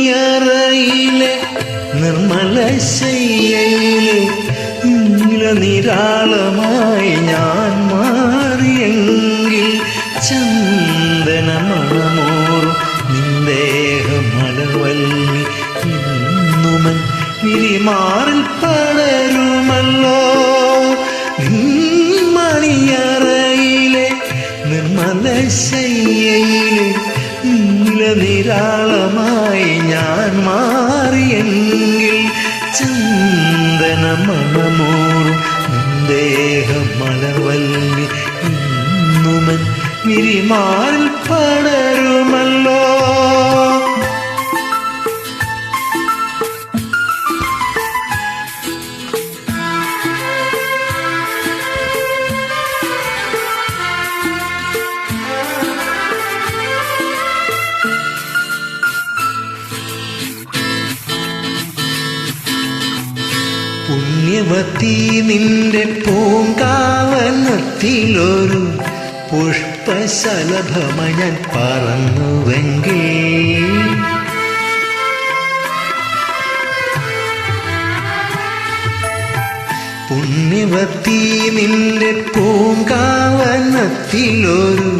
നിൻമണിയറയിലെ നിർമ്മല ശയ്യയിലെ നീല നിരാളമായി ഞാൻ മാറിയെങ്കിൽ ചന്ദന മണമോറും നിന്ദേഹമലവല്ലി ഇന്നുമൻ വിരിമാറിൽ പടരുമല്ലോ. നിൻമണിയറയിലെ നിർമ്മല ശയ്യയിലെ നീലനിരാളമായി ഞാൻ മാറിയെങ്കിൽ ചന്ദന മണമോറും ദേഹം മലവല്ലി വിരിമാറിൽ പടരുമല്ലോ പുണ്യവതി നിന്റെ പൂങ്കാവനത്തിലൊരു പുഷ്പശലഭമ ഞാൻ പറന്നുവെങ്കിൽ. പുണ്യവത്തി നിന്റെ പൂങ്കാവനത്തിലൊരു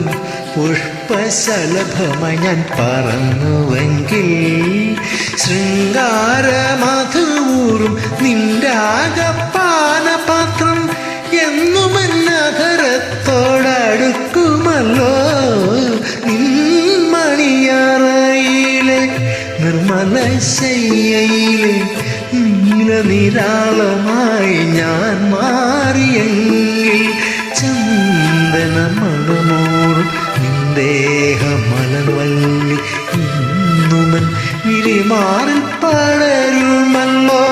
പുഷ്പശലഭമ ഞാൻ പറന്നുവെങ്കിൽ. ശൃംഗാരമധൂറും നിന്റെ ആകപ്പാനപാത്രം എന്നും എന്നകരത്തോടടുക്കുമല്ലോ നിൻമണിയറയിലെ നിർമ്മല ശയ്യയിലെ നീലനിരാളമായി ഞാൻ മാറിയെങ്കിൽ ചന്ദന മണമോറും നിന്ദേഹമലവല്ലി വിരിമാറിൽ പടരുമല്ലോ.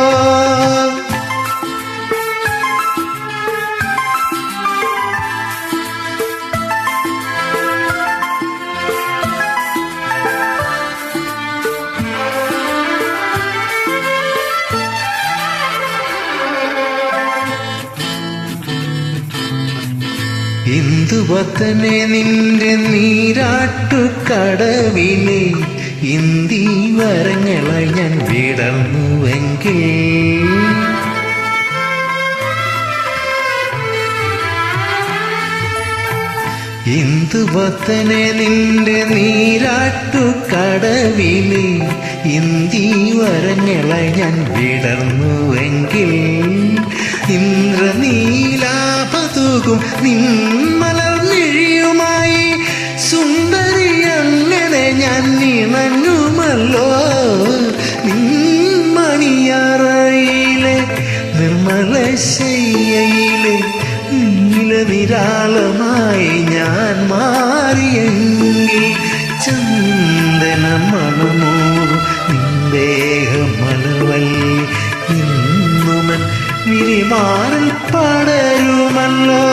എന്തുവത്തനെ നിന്റെ നീരാട്ടു കടവിലെ ഇന്ദി വരങ്ങളെ ഞാൻ വിടർന്നുവെങ്കിൽ. ഇന്ദുവത്തനെ നിന്റെ നീരാട്ടു കടവിലെ ഇന്ദീ വരങ്ങളെ ഞാൻ വിടർന്നുവെങ്കിൽ? ഇന്ദ്രനീലാപതൂകും നിന്മലർന്നിഴിയുമായി നിർമ്മല ശയ്യയിലെ നീലനിരാളമായി ഞാൻ മാറിയെങ്കിൽ ചന്ദന മണമോ നിന്ദേഹമണവൽ ഇന്നുമൻ വിരിമാറിൽ പടരുമല്ലോ.